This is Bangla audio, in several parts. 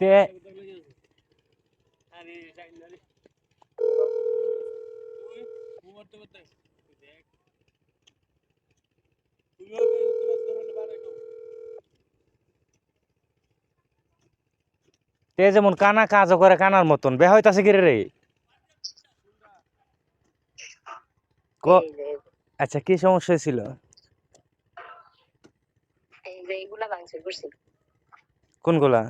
তে তে যেমন কানা কাজও করে কানার মতন বে হইতাছে কি রে ক আচ্ছা কি সমস্যা ছিল কোনগুলা?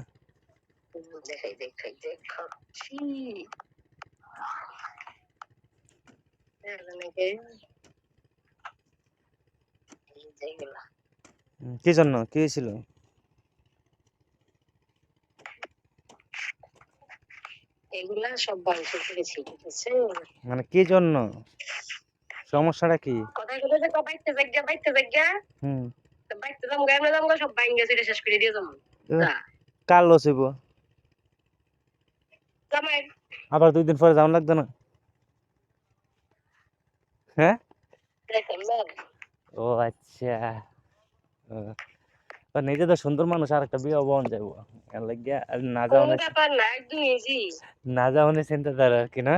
দেখাই দেখাই কি জন্য? কি হয়েছিল? এগুলা সব ঠিক আছে? মানে কি জন্য? সমস্যাটা কি? কথাই কথা যে বাইতে জায়গা বাইতে জায়গা হুম। বাইতে যাম গায়ে যাম সব ভাঙে সেটা শেষ করে দিয়ে যাম কার লস হইব। আবার দুই দিন পরে লাগতো না? হ্যাঁ? ও আচ্ছা। নিজে তো সুন্দর মানুষ আর একটা বিয়ে বন যাব লাগিয়া না যাওয়ানে না ইজি না চিন্তা তার আর কি না?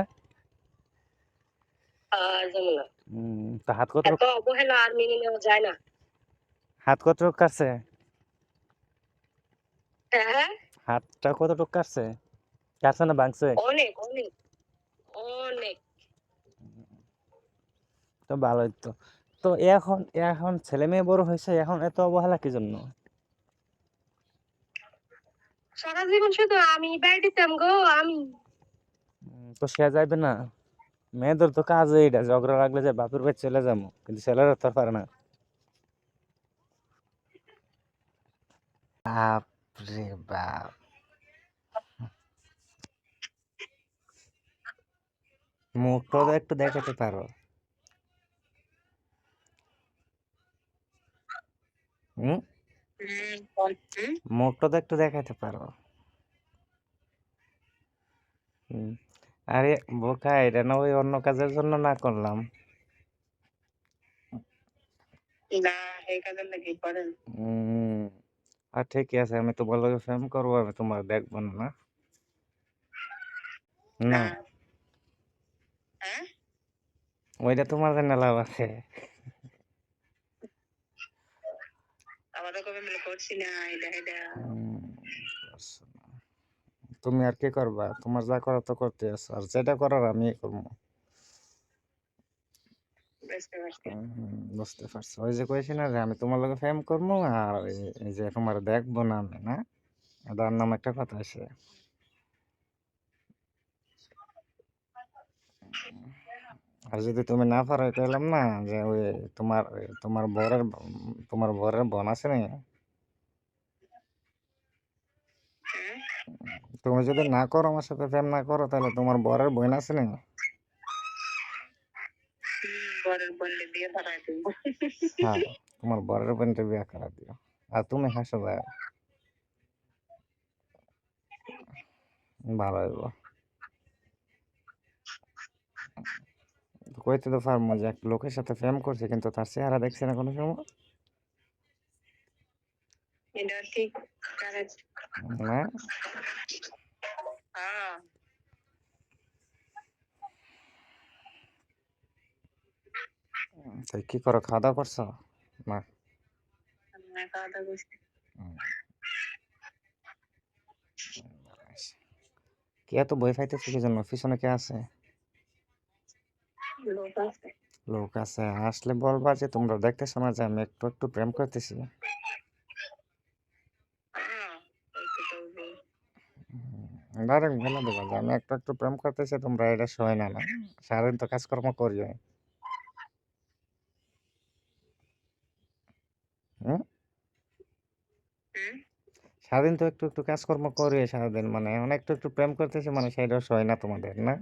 হুম, হাত কত এত অবহেলা আর মেনে নেওয়া যায় না। হাত কতটুক কাটছে? হ্যাঁ হাতটা কতটুক কাটছে কাটছে? ভাঙছে অনেক অনেক অনেক। তো ভালোই তো তো এখন এখন ছেলে মেয়ে বড় হয়েছে এখন এত অবহেলা কি জন্য সারা জীবন শুধু আমি গো আমি। তো সে যাইবে না। মেয়েদের তো কাজ এইটা ঝগড়া লাগলে যে বাপের বাড়ি চলে যাব কিন্তু ছেলেরা তো পারে না। বাপরে বাপ। মুখটা তো একটু দেখাতে পারো। হুম? মুখটা তো একটু দেখাতে পারো। আরে বোকা এটা না ওই অন্য কাজের জন্য না করলাম? আর ঠিকই আছে আমি তোমার লগে প্রেম করব আমি তোমার দেখব না। না? ওইটা তোমার জন্য লাভ আছে। তুমি আর কি করবা? তোমার যা করার তো করতে আছো। আর যেটা করার আমি করব। বুঝতে পারছি। ওই যে কইছি না যে আমি তোমার লগে প্রেম করব আর এই- এই যে তোমার দেখব না আমি না? এটার নাম একটা কথা আছে। আর যদি তুমি না পারো কইলাম না যে ওই তোমার তোমার বরের ব- তোমার বরের বোন আছে না হ্যাঁ তুমি যদি না করো আমার সাথে প্রেম না করো তাহলে তোমার বরের বোন আছে না বরের বললে দিয়ে ধরাই দিব হ্যাঁ তোমার বরের বোনটা বিয়ে করা দিও আর তুমি হাসো যায় ভালো হইব কইতে তো পারব যে এক লোকের সাথে প্রেম করছে কিন্তু তার চেহারা দেখছে না কোনো সময়। এটা ঠিক কারেক্ট না হ্যাঁ। তাই কি করো খাওয়া দাওয়া করছ? না? আমরা খাওয়া দাওয়া করছি কে এত বই ফাইতেছে কি জন্য? পিছনে কে আছে? আছে লোক আছে আসলে বলবা যে তোমরা দেখতেছো না যে আমি একটু একটু প্রেম করতেছি? ডাইরেক্ট বলে দেবো যে আমি একটু একটু প্রেম করতেছি তোমরা এটা সয় না না। সারাদিন তো কাজকর্ম করি হুম? হুম? সারাদিন তো একটু একটু কাজকর্ম করি সারাদিন মানে অনেক একটু একটু প্রেম করতেছি মানে সেটা সয় না তোমাদের না?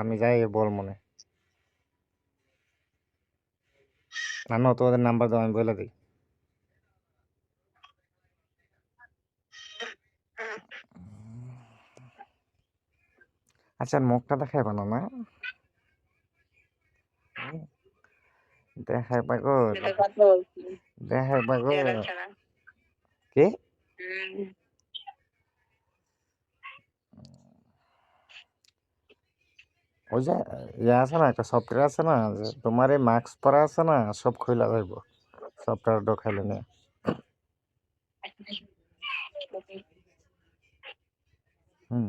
আমি যাই বল মনে। না তোমাদের নাম্বার দাও আমি বলে দিই। আচ্ছা মুখটা দেখাইবা না না। দেখাই পাগল দেখাই পাগল কি? ওই যে ইয়ে আছে না একটা সফটওয়্যার আছে না যে তোমার এই মাস্ক পরা আছে না সব খৈলা যাইব সফটওয়্যার ঢোকাইলে নিয়ে। হুম।